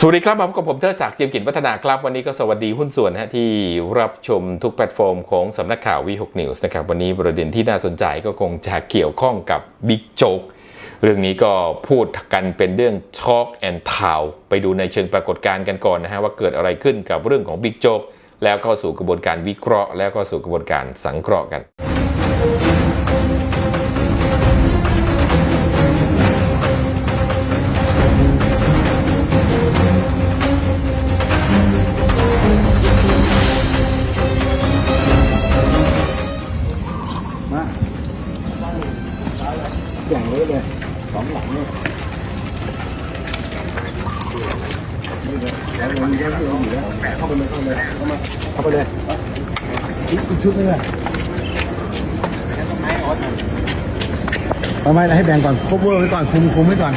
สวัสดีครับมาพบกับผมเทอศักดิ์เจียมกิจวัฒนาครับ วันนี้ก็สวัสดีหุ้นส่วนฮะที่รับชมทุกแพลตฟอร์มของสำนักข่าววี6 News นะครับวันนี้ประเด็นที่น่าสนใจก็คงจะเกี่ยวข้องกับบิ๊กโจ๊กเรื่องนี้ก็พูดกันเป็นเรื่องช็อกแอนทาวไปดูในเชิงปรากฏการณ์กันก่อนนะฮะว่าเกิดอะไรขึ้นกับเรื่องของบิ๊กโจ๊กแล้วเข้าสู่กระบวนการวิเคราะห์ แล้วก็สู่กระบวนการสังเคราะห์กัน หลังเนี่ยนี่เลยแล้วมันเยอะอยู่อยู่แล้วแปะเข้าไปเลยเข้าไปเลยเข้ามาเข้าไปเลยอีกชุดนึงเลยเอาไม่ให้แบ่งก่อนควบคุมไว้ก่อนคุมคุมไว้ก่อน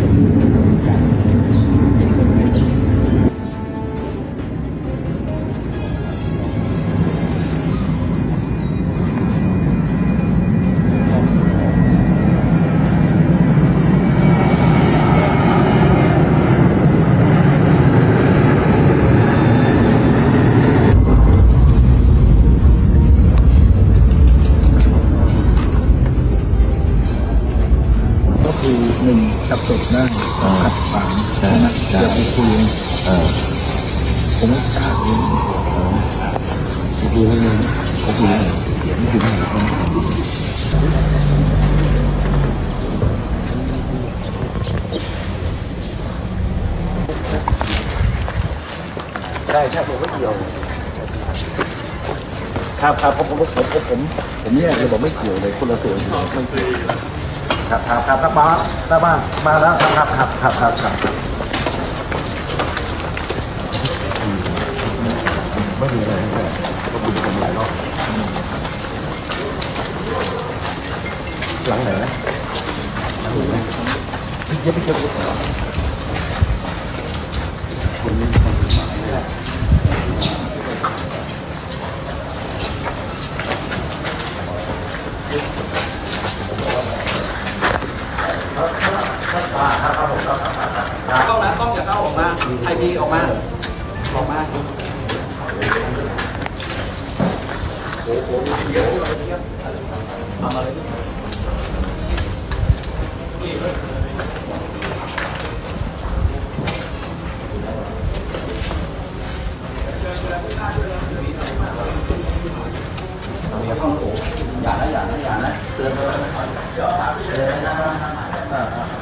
ผม คือหนึ่งจับศพนะขัดขวางนะจะไปคุยผมไม่กล้าเลยดูให้มันเขาดูให้เสียงถึงไหนใช่ใช่ผมไม่เกี่ยวครับครับผมผมผมผมผมเนี่ยเลยบอกไม่เกี่ยวเลยคนละส่วนไม่เกี่ยว ครับครับครับครับมาแล้วมามาแล้วครับครับครับครับครับครับไม่มีอะไรแค่ก็คุยกันหลายรอบหลังไหนนะหลังไหนนะเยอะไปเจอคนเหรอคน นี้คนหมายเนี่ยเข้านะต้องอย่าเข้าออกมาใครมีออกมาออกมาโอโอดูทีมโออย่านะอย่านะอย่านะเตือนแล้วนะ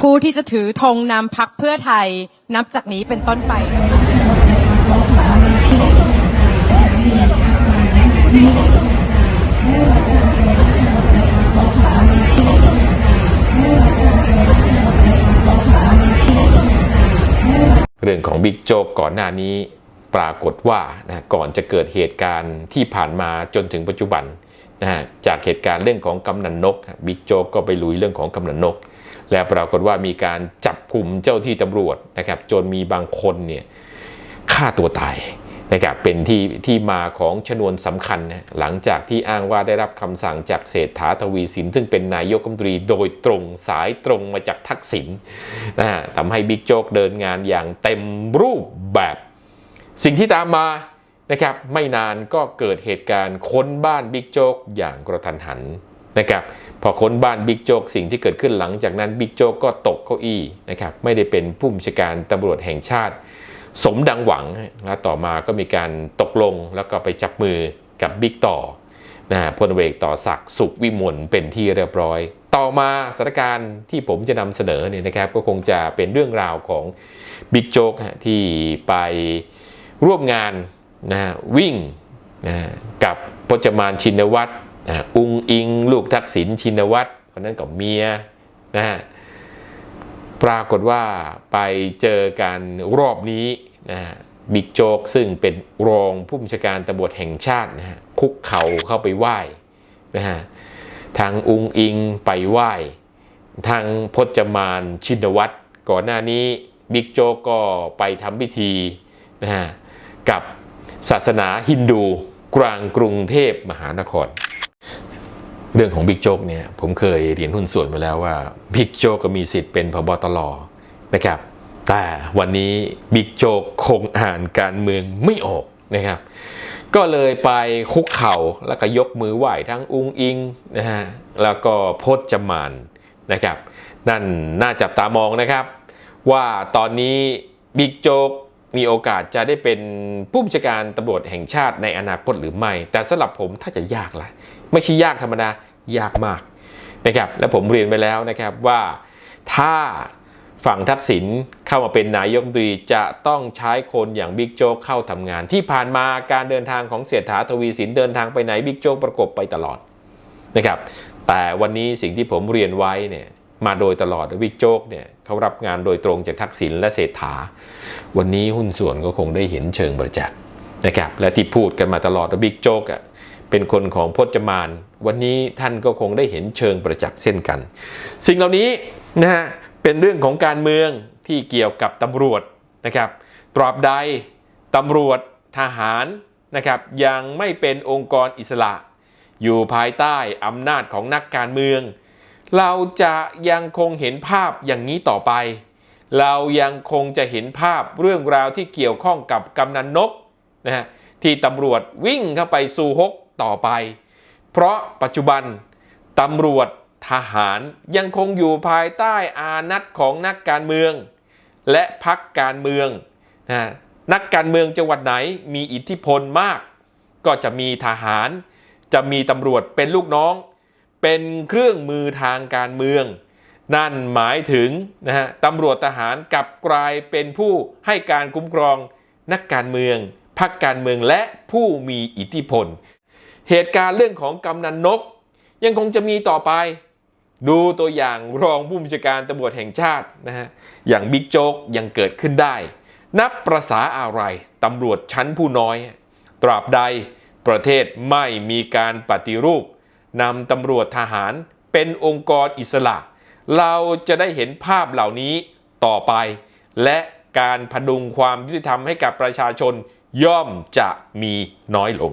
ผู้ที่จะถือธงนำพักเพื่อไทยนับจากนี้เป็นต้นไป เรื่องของบิ๊กโจ๊กก่อนหน้านี้ปรากฏว่านะก่อนจะเกิดเหตุการณ์ที่ผ่านมาจนถึงปัจจุบันนะจากเหตุการณ์เรื่องของกำนันนกบิ๊กโจ๊กก็ไปลุยเรื่องของกำนันนก และปรากฏว่ามีการจับกลุ่มเจ้าที่ตำรวจนะครับจนมีบางคนเนี่ยฆ่าตัวตาย นะครับเป็นที่ที่มาของชนวนสำคัญนะหลังจากที่อ้างว่าได้รับคำสั่งจากเศรษฐาทวีสิน ซึ่งเป็นนายกรัฐมนตรีโดยตรงสายตรงมาจากทักษิณนะฮะทำให้บิ๊กโจ๊กเดินงานอย่างเต็มรูปแบบ สิ่งที่ตามมานะครับไม่นานก็เกิดเหตุการณ์ค้นบ้านบิ๊กโจ๊กอย่างกระทันหันนะครับพอค้นบ้านบิ๊กโจ๊กสิ่งที่เกิดขึ้นหลังจากนั้นบิ๊กโจ๊กก็ตกเก้าอี้นะครับไม่ได้เป็นผู้บัญชาการตำรวจแห่งชาติ สมดังหวังและต่อมาก็มีการตกลงแล้วก็ไปจับมือกับบิ๊กต่อนะพลเอกต่อศักดิ์สุขวิมลเป็นที่เรียบร้อย ต่อมาสถานการณ์ที่ผมจะนำเสนอเนี่ยนะครับ ก็คงจะเป็นเรื่องราวของบิ๊กโจ๊กที่ไปร่วมงานนะวิ่งนะกับพจมานชินวัตรนะฮะอุงอิง ลูกทักษิณชินวัตรคนนั้นกับเมียนะฮะ ปรากฏว่าไปเจอกันรอบนี้นะบิ๊กโจ๊กซึ่งเป็นรองผู้บัญชาการตำรวจแห่งชาตินะฮะคุกเข่าเข้าไปไหว้นะฮะทางอุงอิงไปไหว้ ทางพจมานชินวัตรก่อนหน้านี้บิ๊กโจ๊กก็ไปทำพิธีนะฮะกับศาสนาฮินดูกลางกรุงเทพมหานคร เรื่องของบิ๊กโจ๊กเนี่ยผมเคยเรียนหุ้นส่วนมาแล้วว่าบิ๊กโจ๊กก็มีสิทธิ์เป็นพบตรนะครับ แต่วันนี้บิ๊กโจ๊กคงอ่านการเมืองไม่ออกนะครับ ก็เลยไปคุกเข่าแล้วก็ยกมือไหว้ทั้งอุงอิงนะฮะแล้วก็พจมานนะครับนั่นน่าจับตามองนะครับ ว่าตอนนี้บิ๊กโจ๊กมีโอกาสจะได้เป็นผู้บัญชาการตำรวจแห่งชาติในอนาคตหรือไม่ แต่สำหรับผมถ้าจะยากละ ไม่ใช่ยากธรรมดายากมากนะครับและผมเรียนไปแล้วนะครับว่าถ้าฝั่งทักษิณเข้ามาเป็นนายกรัฐมนตรีจะต้องใช้คนอย่างบิ๊กโจ๊กเข้าทำงาน ที่ผ่านมาการเดินทางของเสียฐาทวีสินเดินทางไปไหนบิ๊กโจ๊กประกบไปตลอดนะครับแต่วันนี้สิ่งที่ผมเรียนไว้เนี่ยมาโดยตลอดบิ๊กโจ๊กเนี่ยเขารับงานโดยตรงจากทักษิณและเศรษฐา วันนี้หุ้นส่วนก็คงได้เห็นเชิงประจักษ์นะครับและที่พูดกันมาตลอดว่าบิ๊กโจ๊กอะ เป็นคนของพจมาน วันนี้ท่านก็คงได้เห็นเชิงประจักษ์เช่นกัน สิ่งเหล่านี้นะฮะเป็นเรื่องของการเมืองที่เกี่ยวกับตำรวจนะครับตราบใดตำรวจทหารนะครับยังไม่เป็นองค์กรอิสระ อยู่ภายใต้อำนาจของนักการเมือง เราจะยังคงเห็นภาพอย่างนี้ต่อไป เรายังคงจะเห็นภาพเรื่องราวที่เกี่ยวข้องกับกำนันนกนะฮะที่ตำรวจวิ่งเข้าไปสู่ฮก ต่อไป เพราะปัจจุบันตำรวจทหารยังคงอยู่ภายใต้อานัตของนักการเมือง และพักการเมืองนะนักการเมืองจังหวัดไหนมีอิทธิพลมาก ก็จะมีทหาร จะมีตำรวจเป็นลูกน้อง เป็นเครื่องมือทางการเมือง นั่นหมายถึงนะฮะตำรวจทหารกลับกลายเป็นผู้ให้การคุ้มครอง นักการเมืองพรรคการเมืองและผู้มีอิทธิพล เหตุการณ์เรื่องของกำนันนก ยังคงจะมีต่อไป ดูตัวอย่างรองผู้บัญชาการตำรวจแห่งชาตินะฮะอย่างบิ๊กโจ๊กยังเกิดขึ้นได้ นับประษาอะไรตำรวจชั้นผู้น้อย ตราบใดประเทศไม่มีการปฏิรูปนำตำรวจทหารเป็นองค์กรอิสระ เราจะได้เห็นภาพเหล่านี้ต่อไป และการพดุงความยุติธรรมให้กับประชาชนย่อมจะมีน้อยลง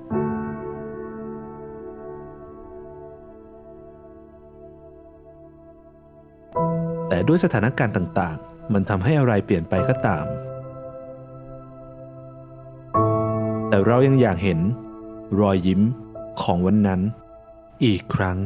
แต่ด้วยสถานการณ์ต่างๆ มันทำให้อะไรเปลี่ยนไปก็ตาม แต่เรายังอยากเห็นรอยยิ้มของวันนั้น อีกครั้ง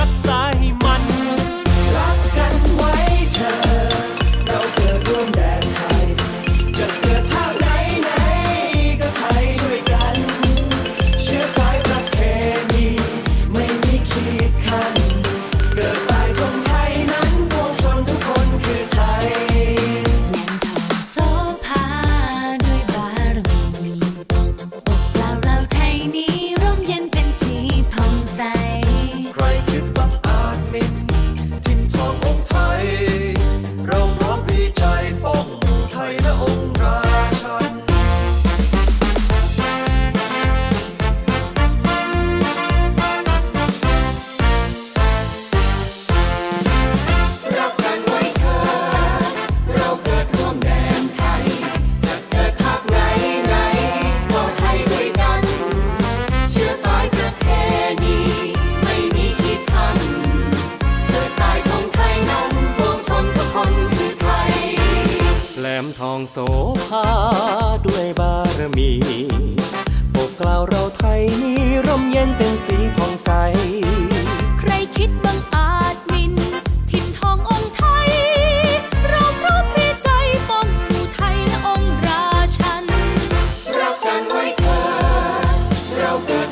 รักษา ทองโสภาด้วยบารมีปกกล่าวเราไทยนี้ร่มเย็นเป็นสีผ่องใส ใครคิดบังอาจมิน ทินทององค์ไทย เราพร้อมพรีใจป้องไทยและองค์ราชัน รักกันไว้เถอดเราเกิด